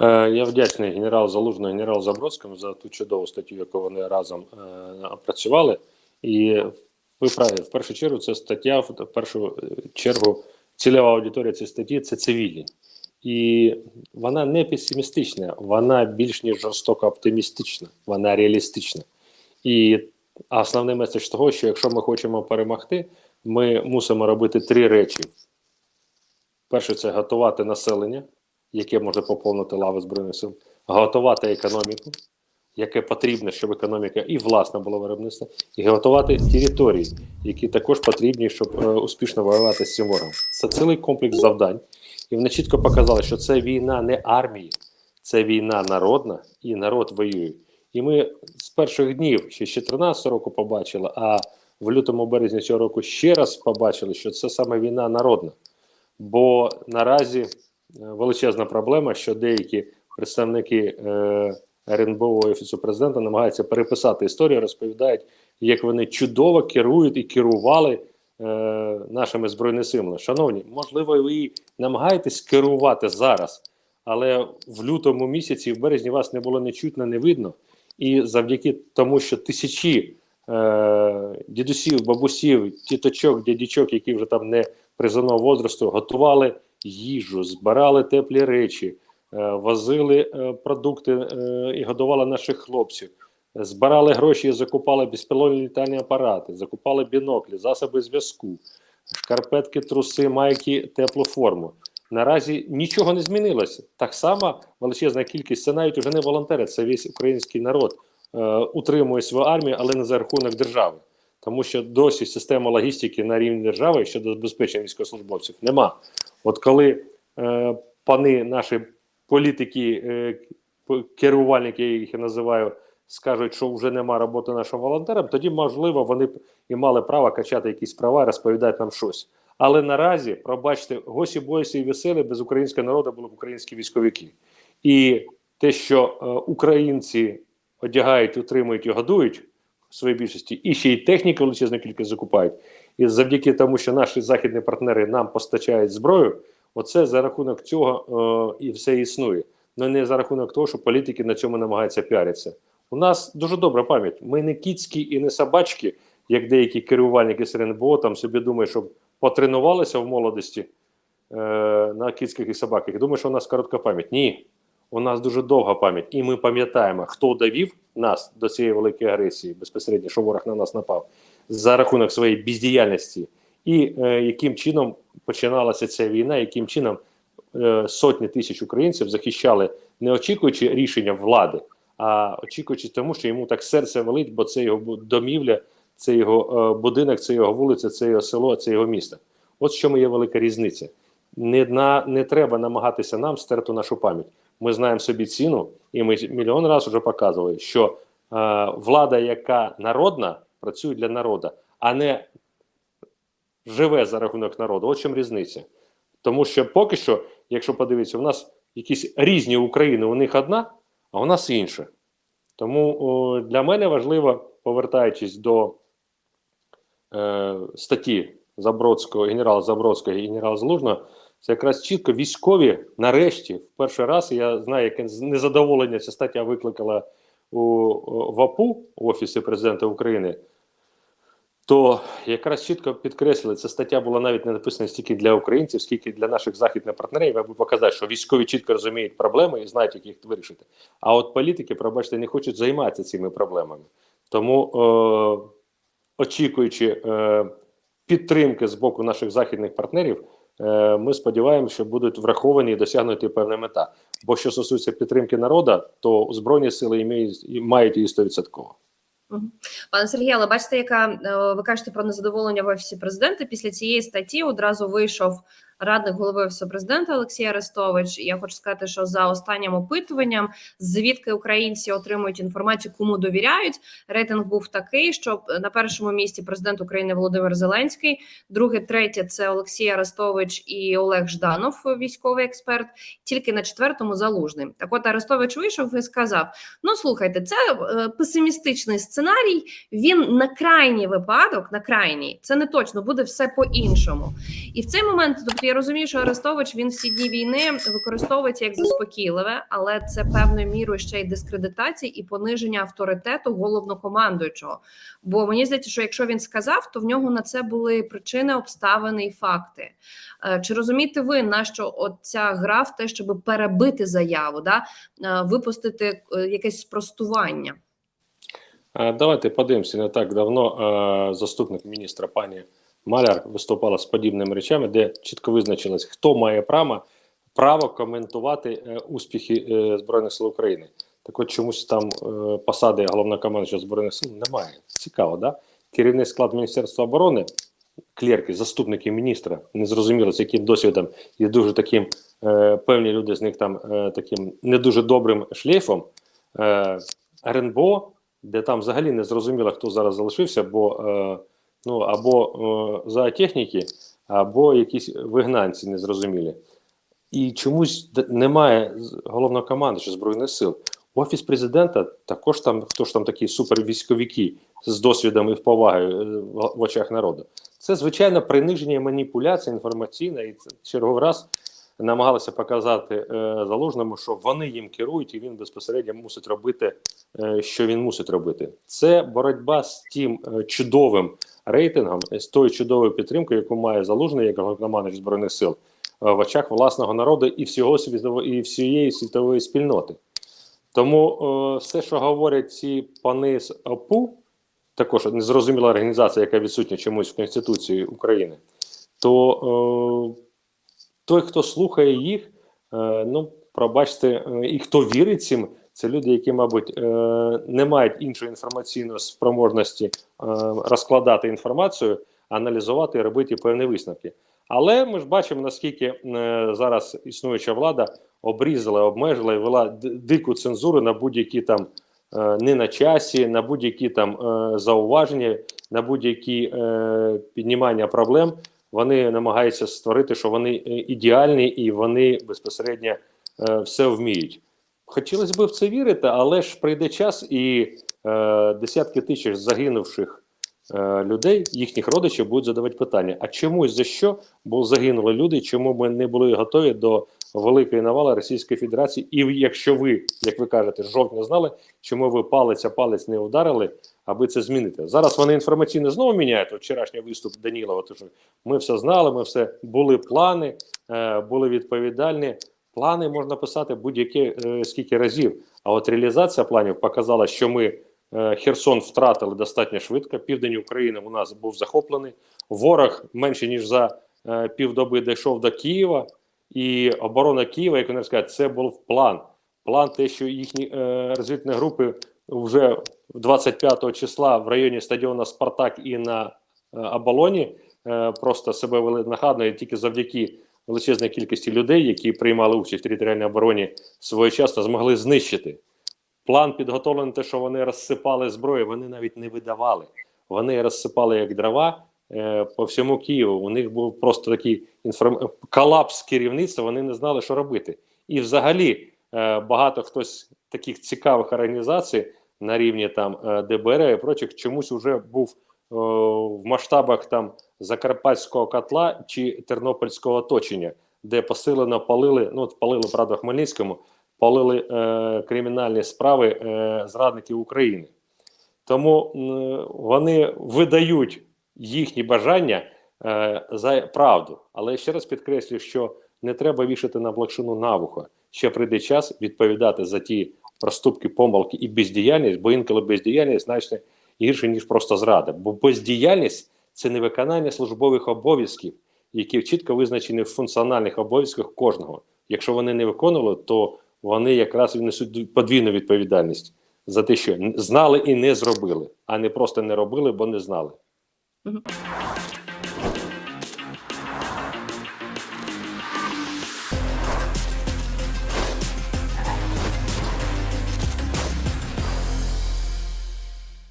Е, Я вдячний генералу Залужному, генералу Забродському за ту чудову статтю, яку вони разом е, опрацювали. І ви праві, в першу чергу, це стаття, в першу чергу, цільова аудиторія цієї статті це цивільні. І вона не песимістична, вона більш ніж жорстоко оптимістична, вона реалістична. І основний меседж того, що якщо ми хочемо перемогти, ми мусимо робити три речі: перше, це готувати населення, яке може поповнити лави Збройних сил, готувати економіку, яке потрібно, щоб економіка і власна була виробництво, і готувати території, які також потрібні, щоб е, успішно воювати з цим ворогом. Це цілий комплекс завдань. І вони чітко показали, що це війна не армії, це війна народна, і народ воює. І ми з перших днів, ще з 14 року побачили, а в лютому березні цього року ще раз побачили, що це саме війна народна. Бо наразі величезна проблема, що деякі представники е, РНБО Офісу президента намагаються переписати історію, розповідають, як вони чудово керують і керували е, нашими збройними силами. Шановні, можливо, ви намагаєтесь керувати зараз, але в лютому місяці, в березні вас не було не чутно, не видно. І завдяки тому, що тисячі е, дідусів, бабусів, тіточок, дядічок, які вже там не призовного возрасту, готували їжу, збирали теплі речі, е, возили е, продукти е, і годували наших хлопців, збирали гроші і закупали безпілотні літальні апарати, закупали біноклі, засоби зв'язку, шкарпетки, труси, майки, теплу форму. Наразі нічого не змінилося. Так само величезна кількість це навіть вже не волонтери, це весь український народ е, утримує свою армію, але не за рахунок держави. Тому що досі система логістики на рівні держави щодо забезпечення військовослужбовців нема. От коли е, пани наші політики, е, керувальники, я їх називаю, скажуть, що вже нема роботи нашим волонтерам, тоді можливо вони б і мали право качати якісь права, розповідати нам щось. Але наразі, пробачте, госі бойся і веселі без українського народу були б українські військовики. І те, що е, українці одягають, утримують і годують в своїй більшості, і ще й техніки величезну кількість закупають. І завдяки тому, що наші західні партнери нам постачають зброю, оце за рахунок цього е, і все існує. Ну не за рахунок того, що політики на цьому намагаються піаритися. У нас дуже добра пам'ять. Ми не кіцькі і не собачки, як деякі керувальники з РНБО там собі думають, щоб потренувалися в молодості е, на кіцьких і собаках. Думаю, що у нас коротка пам'ять. Ні, у нас дуже довга пам'ять, і ми пам'ятаємо, хто довів нас до цієї великої агресії, безпосередньо, що ворог на нас напав, за рахунок своєї бездіяльності, і е, яким чином починалася ця війна, яким чином е, сотні тисяч українців захищали, не очікуючи рішення влади, а очікуючи тому, що йому так серце велить, бо це його домівля, це його е, будинок, це його вулиця, це його село, це його місто. От в чому є велика різниця. Не, на, не треба намагатися нам стерти нашу пам'ять. Ми знаємо собі ціну, і ми мільйон разів вже показували, що е, влада, яка народна, працює для народу, а не живе за рахунок народу. От чому різниця. Тому що поки що, якщо подивитися, у нас якісь різні України, у них одна, а у нас інша. Тому о, для мене важливо, повертаючись до е, статті Забродського, генерала Забродського і генерала Залужного, це якраз чітко військові нарешті, в перший раз, я знаю, яке незадоволення ця стаття викликала у, у в Офісі президента України, то якраз чітко підкреслили, ця стаття була навіть не написана стільки для українців, скільки для наших західних партнерів, аби показати, що військові чітко розуміють проблеми і знають, як їх вирішити. А от політики, пробачте, не хочуть займатися цими проблемами. Тому, е, очікуючи е, підтримки з боку наших західних партнерів, ми сподіваємося, що будуть враховані і досягнуті певна мета. Бо що стосується підтримки народу, то збройні сили мають її 100%. Пане Сергію, але бачите, яка е, ви кажете про незадоволення в офісі президента. Після цієї статті одразу вийшов радник голови офісу президента Олексій Арестович. Я хочу сказати, що за останнім опитуванням, звідки українці отримують інформацію, кому довіряють. Рейтинг був такий, що на першому місці президент України Володимир Зеленський, друге, третє це Олексій Арестович і Олег Жданов, військовий експерт. Тільки на четвертому залужний. Так, от Арестович вийшов і сказав: Ну слухайте, це е, песимістичний сценарій. Він на крайній випадок, на крайній, це не точно буде все по-іншому. І в цей момент, тобто, я розумію, що Арестович він всі дні війни використовується як заспокійливе, але це певною мірою ще й дискредитація і пониження авторитету головнокомандуючого. Бо мені здається, що якщо він сказав, то в нього на це були причини, обставини і факти. Е, Чи розумієте ви, на що ця гра в те, щоб перебити заяву, да е, випустити е, якесь спростування? Давайте подивимося. Не так давно заступник міністра пані Маляр виступала з подібними речами, де чітко визначилось, хто має право, право коментувати е, успіхи е, Збройних сил України. Так от чомусь там е, посади головнокомандуючого Збройних сил немає. Цікаво, да? Керівний склад Міністерства оборони, клерки, заступники міністра, незрозуміло з яким досвідом, і дуже таким е, певні люди з них там е, таким не дуже добрим шлейфом. Е, РНБО, де там взагалі не зрозуміло, хто зараз залишився, бо е, ну або е, зоотехніки, або якісь вигнанці незрозумілі. І чомусь немає з- головнокомандуючого Збройних сил. Офіс президента також там, хто ж там такі супервійськовики з досвідом і повагою е, в, очах народу. Це звичайно приниження маніпуляція інформаційна, і це черговий раз намагалися показати е, залужному, що вони їм керують, і він безпосередньо мусить робити, е, що він мусить робити. Це боротьба з тим е, чудовим рейтингом, з тою чудовою підтримкою, яку має залужний як головнокомандуючий збройних сил е, в очах власного народу і всього світової і всієї світової спільноти. Тому е, все, що говорять ці пани з ОПУ, також незрозуміла організація, яка відсутня чомусь в Конституції України, то е, той, хто слухає їх, е, ну пробачте, е, і хто вірить цим, це люди, які, мабуть, е, не мають іншої інформаційної спроможності е, розкладати інформацію, аналізувати і робити певні висновки. Але ми ж бачимо, наскільки е, зараз існуюча влада обрізала, обмежила і вела дику цензуру на будь-які там не на часі, на будь-які там зауваження, на будь-які піднімання проблем. Вони намагаються створити, що вони ідеальні і вони безпосередньо все вміють. Хотілося б в це вірити, але ж прийде час, і е, десятки тисяч загинувших е, людей, їхніх родичів, будуть задавати питання: а чому за що бо загинули люди? Чому ми не були готові до великої навали Російської Федерації? І якщо ви, як ви кажете, жовтня знали, чому ви палець а палець не вдарили, аби це змінити? Зараз вони інформаційно знову міняють. Вчорашній виступ Данілова, то що ми все знали, ми все були плани, е, були відповідальні. Плани можна писати будь-які е, скільки разів. А от реалізація планів показала, що ми е, Херсон втратили достатньо швидко. Південь України у нас був захоплений. Ворог менше ніж за е, півдоби дійшов до Києва, і оборона Києва, як вони сказати, це був план. План, те, що їхні е, розвідні групи вже 25 числа в районі стадіону Спартак і на е, оболоні е, просто себе вели нахадно і тільки завдяки величезній кількості людей, які приймали участь в територіальній обороні, своєчасно змогли знищити. План підготовлений, те, що вони розсипали зброю, вони навіть не видавали. Вони розсипали як дрова е, по всьому Києву. У них був просто такий інформ... колапс керівництва, вони не знали, що робити. І взагалі е, багато хтось таких цікавих організацій на рівні там е, ДБР і прочих чомусь вже був в масштабах там Закарпатського котла чи Тернопільського оточення, де посилено палили, ну палили правда в Хмельницькому, палили е, кримінальні справи е, зрадників України. Тому м, вони видають їхні бажання е, за правду. Але ще раз підкреслюю, що не треба вішати на блокшину на вухо. Ще прийде час відповідати за ті проступки, помилки і бездіяльність, бо інколи бездіяльність значно гірше, ніж просто зрада. Бо бездіяльність це не виконання службових обов'язків, які чітко визначені в функціональних обов'язках кожного. Якщо вони не виконували, то вони якраз несуть подвійну відповідальність за те, що знали і не зробили, а не просто не робили, бо не знали.